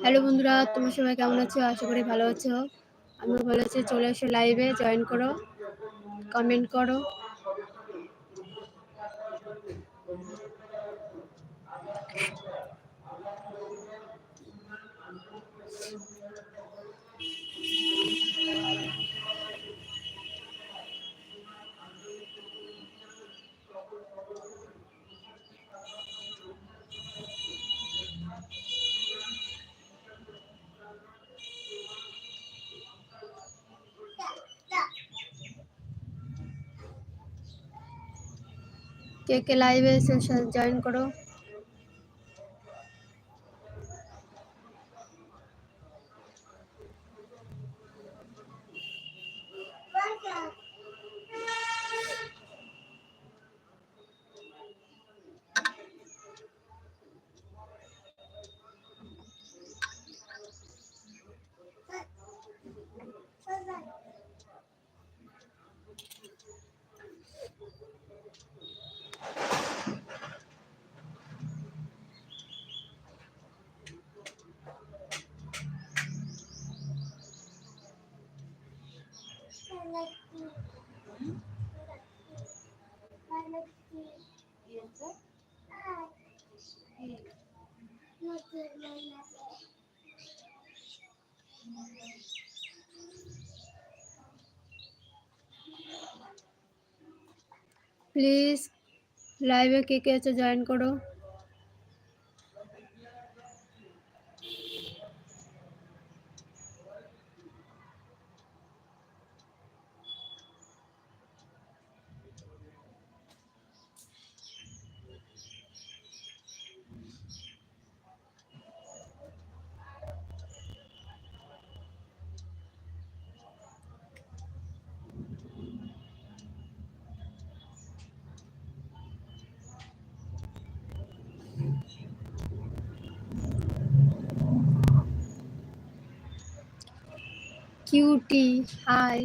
Hello বন্ধুরা, তোমার সবাই কেমন আছো? আশা করি ভালো আছো। আমি ভালো আছি। চলে এসো লাইভে জয়েন করো কমেন্ট করো। কে কে লাইভে এসে জয়েন করো। প্লিজ লাইভে কে কে আছে জয়েন করো কিউটি হাই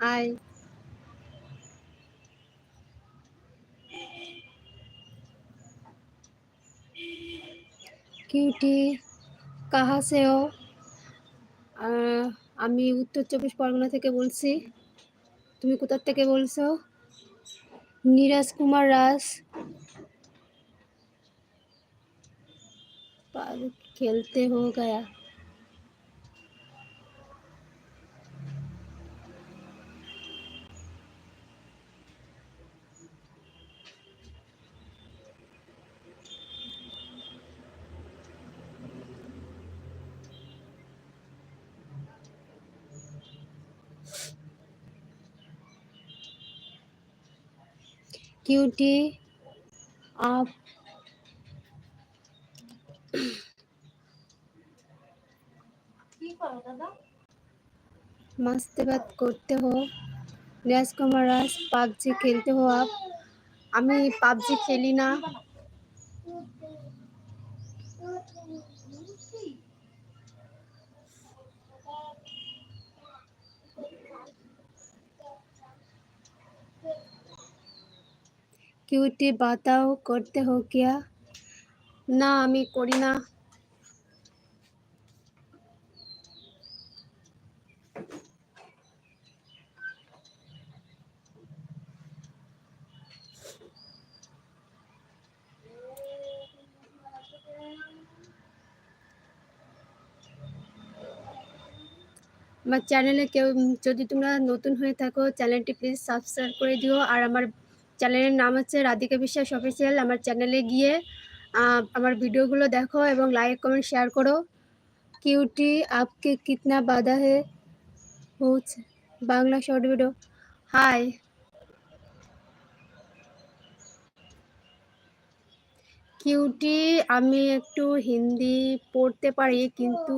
হাই কিউটি কাহা সে হো আহ, আমি উত্তর চব্বিশ পরগনা থেকে বলছি। তুমি কোথার থেকে বলছো? নীরাজ কুমার রাস খেলতে হো গয়া क्यूटी आप मस्त बात करते हो রিয়াজ কুমার রাজ পাবজি খেলতে হো আপ আমি পাবজি খেলি না কিউটি বাতাও করতে হো কিয়া না আমি করি না আমার চ্যানেলে কেউ যদি তোমরা নতুন হয়ে থাকো চ্যানেলটি প্লিজ সাবস্ক্রাইব করে দিও। আর আমার চ্যানেলের নাম হচ্ছে রাধিকা বিশ্বাস অফিসিয়াল আমার চ্যানেলে গিয়ে আমার ভিডিওগুলো দেখো এবং লাইক কমেন্ট শেয়ার করো। কিউটি আপকে কিতনা বাধা হে হচ্ছে। Bangla short video hi cutie, আমি একটু হিন্দি পড়তে পারি কিন্তু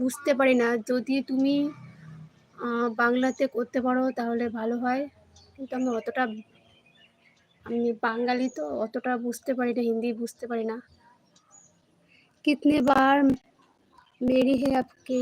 বুঝতে পারি না। যদি তুমি বাংলাতে করতে পারো তাহলে ভালো হয়। কিন্তু আমি অতটা আমি বাঙালি তো, অতটা বুঝতে পারি না, হিন্দি বুঝতে পারি না। কিতনে বার মেরি হে আপকে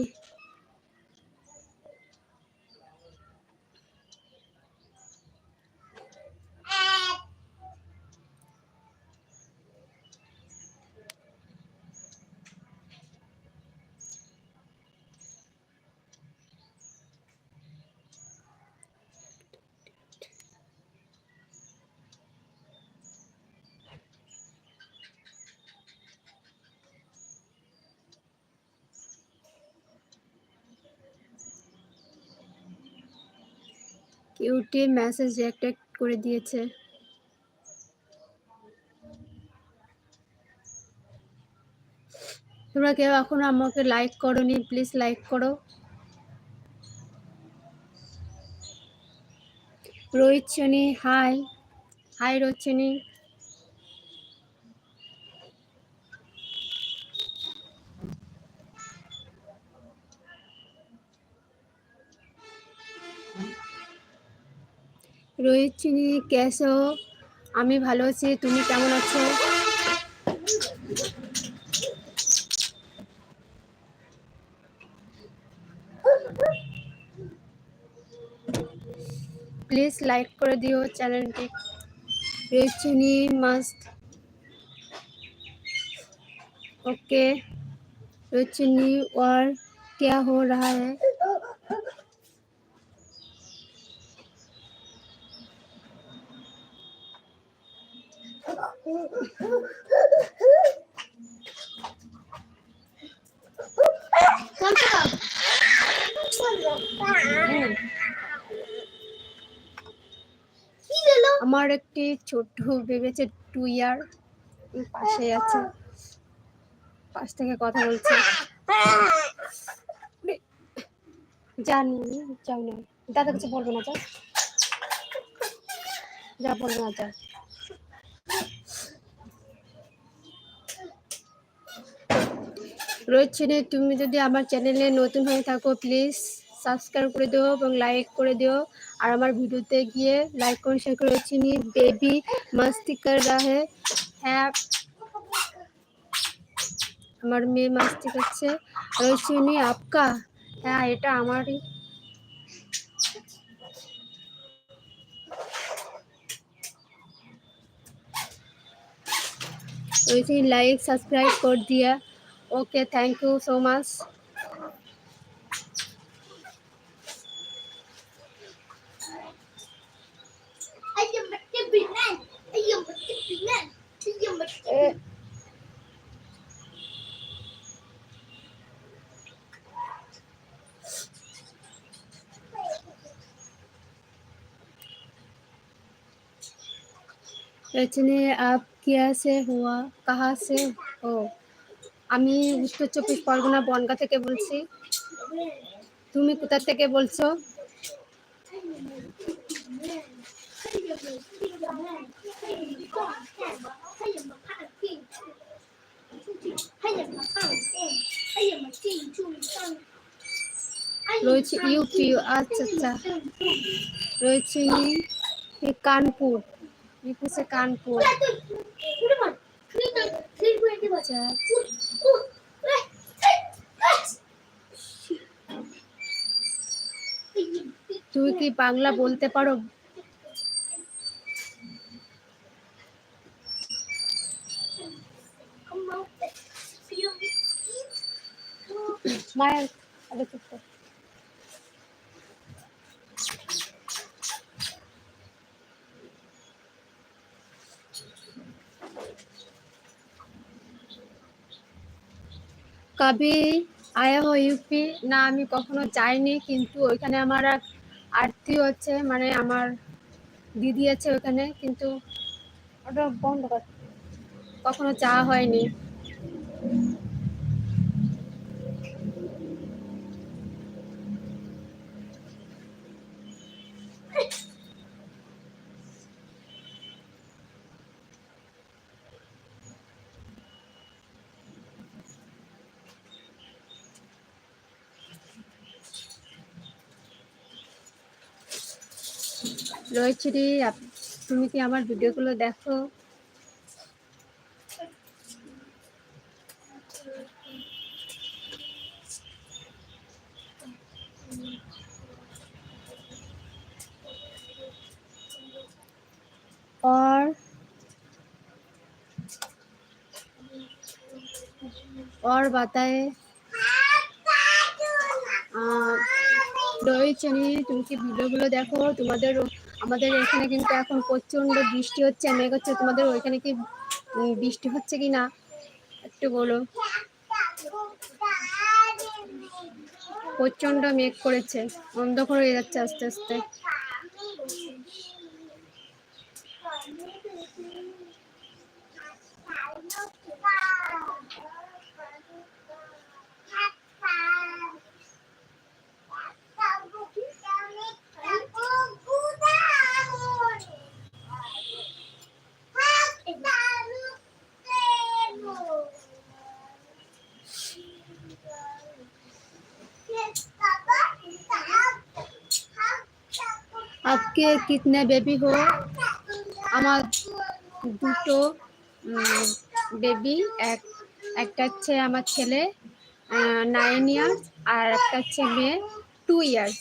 কিউটি মেসেজ রিঅ্যাক্ট করে দিয়েছে। তোমরা কেউ এখনও আমাকে লাইক করোনি প্লিজ লাইক করো। রোহিত হাই হাই রোহিত শনি রোহিত চিনি কেসে হো আমি ভালো আছি তুমি কেমন আছো প্লিজ লাইক করে দিও চ্যানেলটি রোহিত চিনি মাস্ট ओके रोहित चिन्नी और क्या हो रहा है ছোট্ট ভেবেছে টু ইয়ার পাশে আছে। পাশ থেকে কথা বলছে। জানি যাও না। দাদা কিছু বলব না, যা। যা বলবে না, যা। রোহিত তুমি যদি আমার চ্যানেলে নতুন হয়ে থাকো প্লিজ সাবস্ক্রাইব করে দিও এবং লাইক করে দিও আর আমার ভিডিওতে গিয়ে লাইক করে শেয়ার করে চিনি বেবি মাস্তি কর রাহে হ্যাঁ আমার মেয়ে মাস্তি করছে রোহিত চিনি আপকা হ্যাঁ এটা আমারই रोहित चिनी लाइक सब्सक्राइब कर दिया okay thank you so much रचने आप क्या से हुआ कहाँ से हो আমি উত্তর চব্বিশ পরগনা বনগা থেকে বলছি তুমি কোথা থেকে বলছো রয়েছে ইউপি আচ্ছা আচ্ছা রয়েছে কানপুর লিখেছে কানপুর তুই কি বাংলা বলতে পারো মায়ের আরে চুপ কর। কবে আয়া হো ইউপি না আমি কখনো যাইনি কিন্তু ওইখানে আমার এক আত্মীয় আছে মানে আমার দিদি আছে ওখানে কিন্তু ওটা বন্ধ কখনো যাওয়া হয়নি। রয়েছে রে আপ- তুমি কি আমার ভিডিওগুলো দেখো और और बताए রয়েছে তুমি কি ভিডিওগুলো দেখো তোমাদের আমাদের এখানে কিন্তু এখন প্রচণ্ড বৃষ্টি হচ্ছে, মেঘ হচ্ছে, তোমাদের ওইখানে কি বৃষ্টি হচ্ছে কি না? একটু বলো। প্রচণ্ড মেঘ করেছে, অন্ধকার হয়ে যাচ্ছে আস্তে আস্তে। आपके कितने बेबी हो আমার দুটো বেবি এক একটা হচ্ছে আমার ছেলে নাইন ইয়ার্স আর একটা হচ্ছে মেয়ে টু ইয়ার্স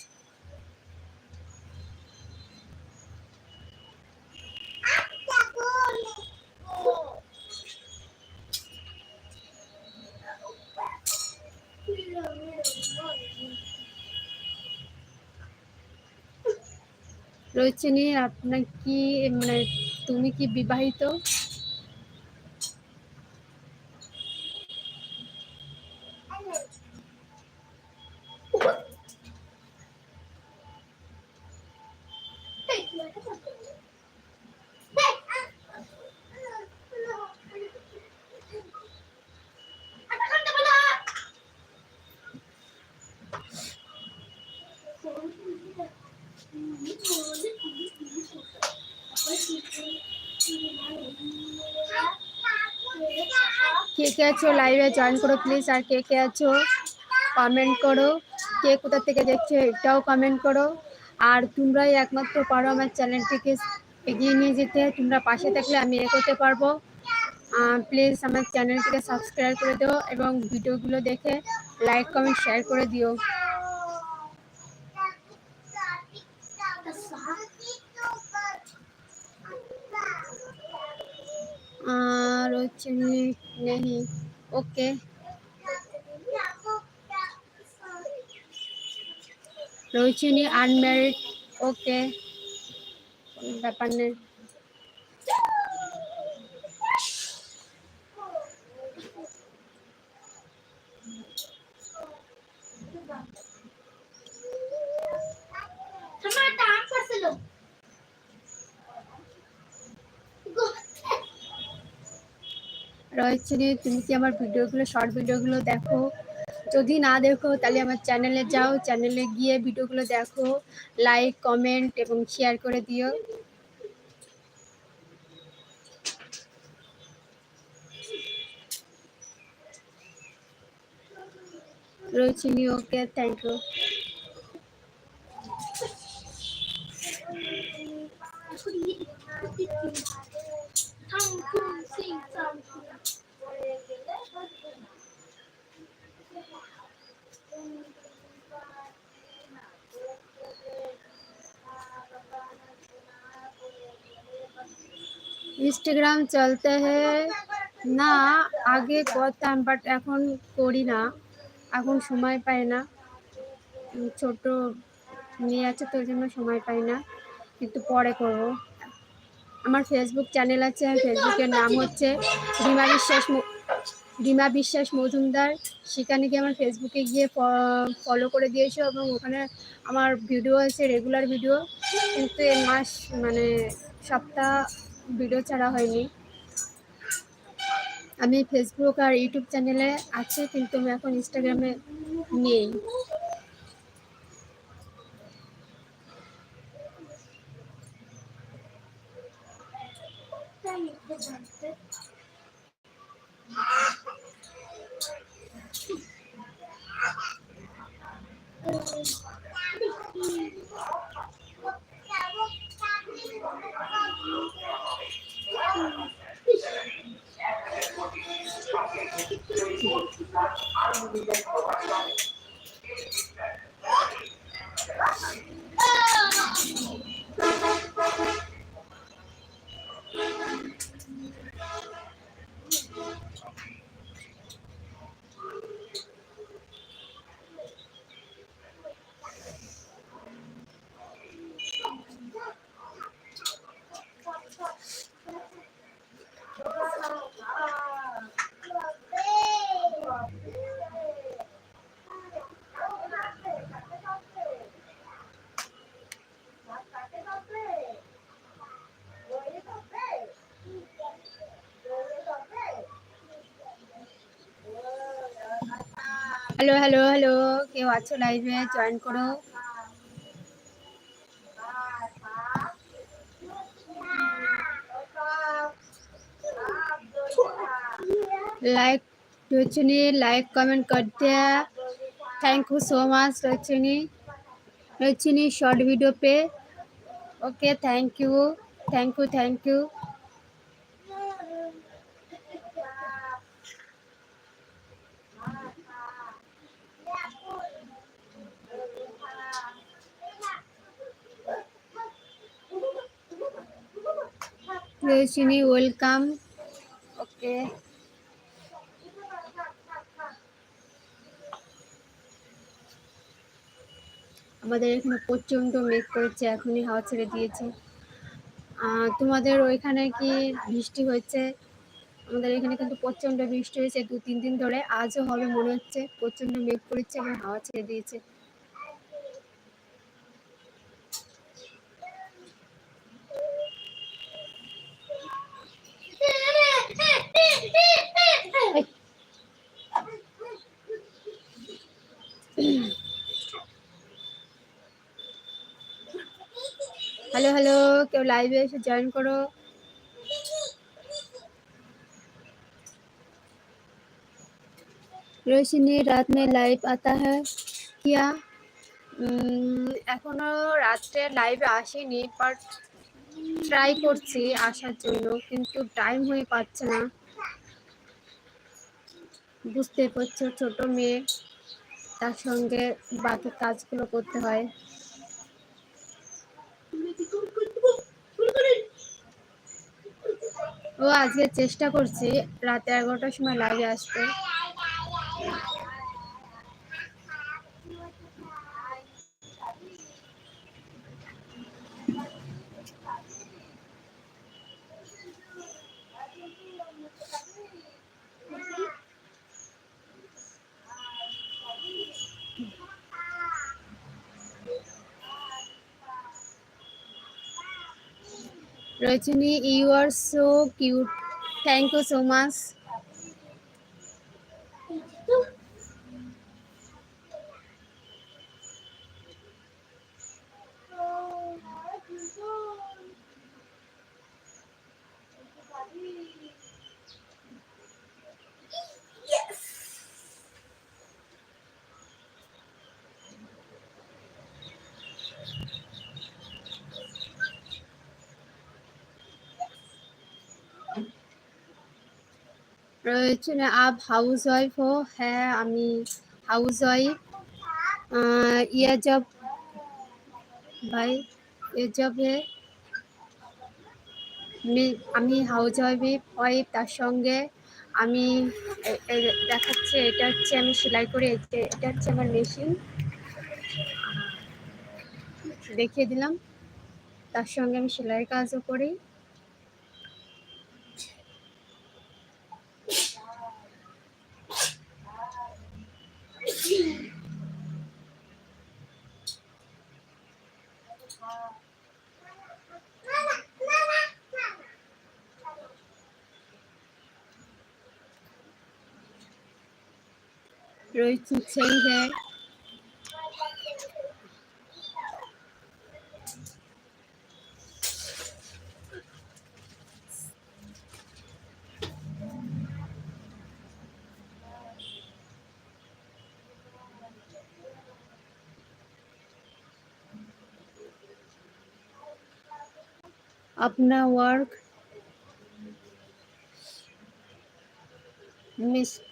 রোচিনী আপনার কি মানে তুমি কি বিবাহিত? কে আছো? লাইভে জয়েন করো প্লিজ আর কে কে আছো? কমেন্ট করো। কে কোথা থেকে দেখছ এটাও কমেন্ট করো। আর তোমরাই একমাত্র পারো আমার চ্যানেলটিকে এগিয়ে নিয়ে যেতে। তোমরা পাশে থাকলে আমি এ করতে পারব প্লিজ আমার চ্যানেলটিকে সাবস্ক্রাইব করে দিও এবং ভিডিওগুলো দেখে লাইক কমেন্ট শেয়ার করে দিও। আর হচ্ছে নেই ওকে। রোহিণী আনম্যারিড ওকে। ব্যাপার নেই। রয়েছে তুমি কি আমার ভিডিওগুলো শর্ট ভিডিওগুলো দেখো? যদি না দেখো, তাহলে আমার চ্যানেলে যাও। চ্যানেলে গিয়ে ভিডিওগুলো দেখো। লাইক কমেন্ট এবং শেয়ার করে দিও। রয়েছে ওকে থ্যাংক ইউ ইনস্টাগ্রাম চলতে হ্যাঁ না, আগে করতাম বাট এখন করি না। এখন সময় পাই না। ছোট মেয়ে আছে তো, ওই জন্য সময় পাই না। কিন্তু পরে করব। আমার ফেসবুক চ্যানেল আছে ফেসবুকের নাম হচ্ছে রিমা বিশ্বাস রিমা বিশ্বাস মজুমদার। সেখানে গিয়ে আমার ফেসবুকে গিয়ে ফলো করে দিয়েছ এবং ওখানে আমার ভিডিও আছে রেগুলার ভিডিও কিন্তু এ মাস মানে সপ্তাহ ভিডিও ছাড়া হয়নি। আমি ফেসবুক আর ইউটিউব চ্যানেলে আছে কিন্তু আমি এখন ইনস্টাগ্রামে নেই। হ্যালো হ্যালো হ্যালো কেউ আছো লাইভে জয়েন করো लाइक रोचनी लाइक कमेंट करते हैं thank you so much Rochni Rochni short video पे okay thank you thank you thank you Roshni welcome okay আমাদের এখানে প্রচণ্ড মেঘ করেছে এখনই হাওয়া ছেড়ে দিয়েছে। তোমাদের ওইখানে কি বৃষ্টি হয়েছে? আমাদের এখানে কিন্তু প্রচণ্ড বৃষ্টি হয়েছে দু তিন দিন ধরে। আজও হবে মনে হচ্ছে প্রচণ্ড মেঘ করেছে এবং হাওয়া ছেড়ে দিয়েছে। हेलो हेलो केव लाइव है इसे ज्वाइन करो रोशनी रात में लाइव आता है क्या উম, এখনো রাত্রে লাইভে আসেনি বাট ট্রাই করছি আসার জন্য কিন্তু টাইম হয়ে পাচ্ছে না বুঝতে পারছো ছোট মেয়ে তার সঙ্গে বাকি কাজগুলো করতে হয় ও আজকে চেষ্টা করছি রাতে এগারোটার সময় লাগে আসতে। Rajani you are so cute thank you so much প্রয়োজনে আপ হাউস ওয়াইফ হো হ্যাঁ আমি হাউস ওয়াইফ ইয়া জব, ভাই ইয়ে জব হে আমি হাউস ওয়াইফ ওয়াইফ তার সঙ্গে আমি দেখাচ্ছে, এটা হচ্ছে আমি সেলাই করে এটা হচ্ছে আমার মেশিন দেখিয়ে দিলাম, তার সঙ্গে আমি সেলাই কাজও করি। रोहित सिंह है अपना वर्क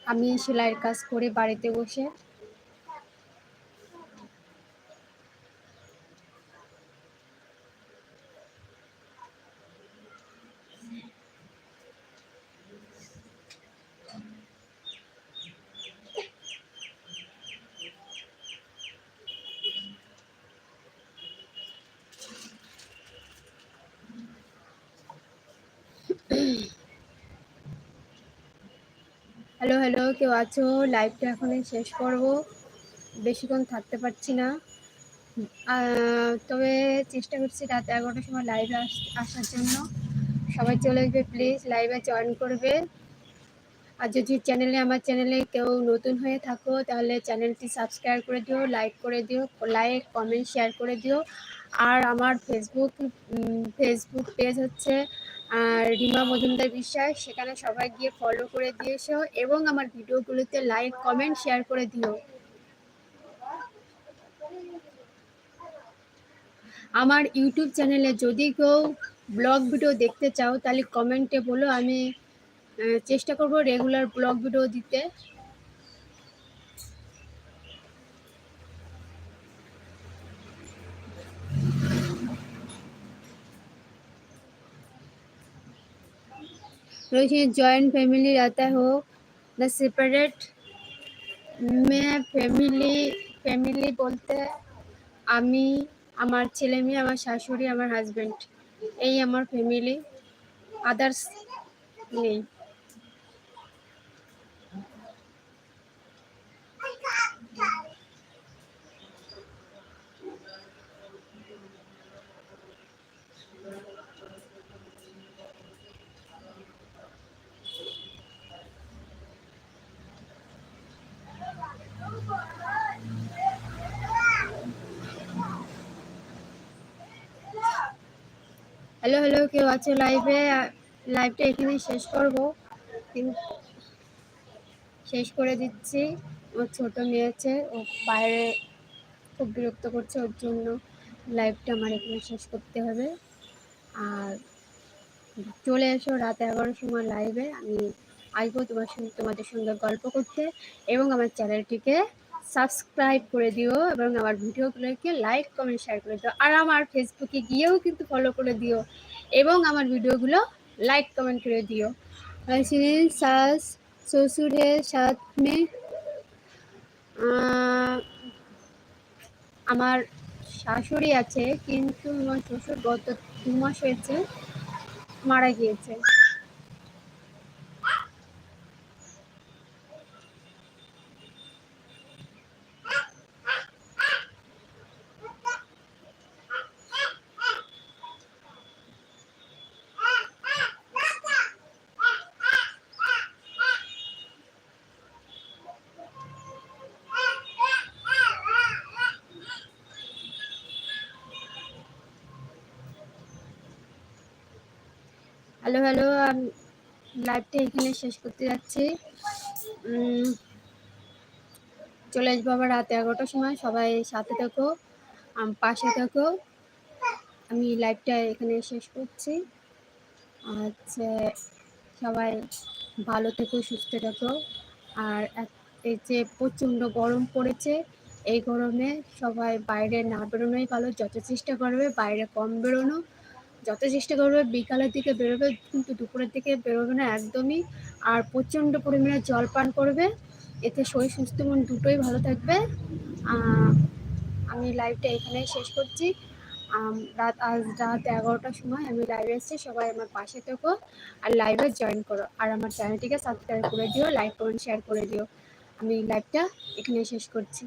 আমি সেলাইয়ের কাজ করে বাড়িতে বসে হ্যালো হ্যালো কেউ আছো লাইভটা এখনই শেষ করব। বেশিক্ষণ থাকতে পারছি না। তবে চেষ্টা করছি রাত এগারোটার সময় লাইভে আসার জন্য। সবাই চলে আসবে প্লিজ লাইভে জয়েন করবে। আর যদি চ্যানেলে আমার চ্যানেলে কেউ নতুন হয়ে থাকো, তাহলে চ্যানেলটি সাবস্ক্রাইব করে দিও লাইক করে দিও লাইক কমেন্ট শেয়ার করে দিও। আর আমার ফেসবুক ফেসবুক পেজ হচ্ছে আর রিমা মজুমদার বিশ্বাস, সেখানে সবাই গিয়ে ফলো করে দিয়েছ এবং আমার ভিডিওগুলোতে লাইক কমেন্ট শেয়ার করে দিও। আমার ইউটিউব চ্যানেলে যদি কেউ ব্লগ ভিডিও দেখতে চাও, তাহলে কমেন্টে বলো, আমি চেষ্টা করব রেগুলার ব্লগ ভিডিও দিতে। रोहित जॉइंट फैमिली रहता हो न सेपरेट मैं ফ্যামিলি ফ্যামিলি বলতে আমি আমার ছেলে মেয়ে আমার শাশুড়ি আমার হাজবেন্ড এই আমার ফ্যামিলি আদার্স নেই হ্যালো হ্যালো কেউ আছে লাইভে লাইভটা এখানে শেষ করব। শেষ করে দিচ্ছি। আমার ছোট মেয়ে আছে, ও বাইরে খুব বিরক্ত করছে, ওর জন্য লাইভটা আমার এখানে শেষ করতে হবে। আর চলে এসো রাত এগারোটার সময় লাইভে আমি আসব তোমার সঙ্গে, তোমাদের সঙ্গে গল্প করতে এবং আমার চ্যানেলটিকে সাবস্ক্রাইব করে দিও এবং আমার ভিডিওগুলোকে লাইক কমেন্ট শেয়ার করে দিও। আর আমার ফেসবুকে গিয়েও কিন্তু ফলো করে দিও। এবং আমার ভিডিওগুলো লাইক কমেন্ট করে দিও। শাস শ্বশুরের সাত মে আহ, আমার শাশুড়ি আছে কিন্তু আমার শ্বশুর গত দু মাস হয়েছে মারা গিয়েছে। হ্যালো হ্যালো লাইভটা এখানে শেষ করতে যাচ্ছি। চলে আসব আবার রাত এগারোটার সময়। সবাই সাথে থাকো পাশে থাকো। আমি লাইভটা এখানে শেষ করছি। আচ্ছা সবাই ভালো থেকো, সুস্থ থাকো। আর এই যে প্রচণ্ড গরম পড়েছে, এই গরমে সবাই বাইরে না বেরোনোই ভালো। যত চেষ্টা করবে, বাইরে কম বেরোনো। যত চেষ্টা করবে বিকালের দিকে বেরোবে, কিন্তু দুপুরের দিকে বেরোবে না একদমই। আর প্রচণ্ড পরিমাণে জল পান করবে। এতে শরীর, সুস্থ মন দুটোই ভালো থাকবে। আমি লাইভটা এখানেই শেষ করছি। রাত, আজ রাত এগারোটার সময় আমি লাইভে এসেছি। সবাই আমার পাশে থেকো আর লাইভে জয়েন করো। আর আমার চ্যানেলটিকে সাবস্ক্রাইব করে দিও লাইক কমেন্ট শেয়ার করে দিও। আমি লাইভটা এখানে শেষ করছি।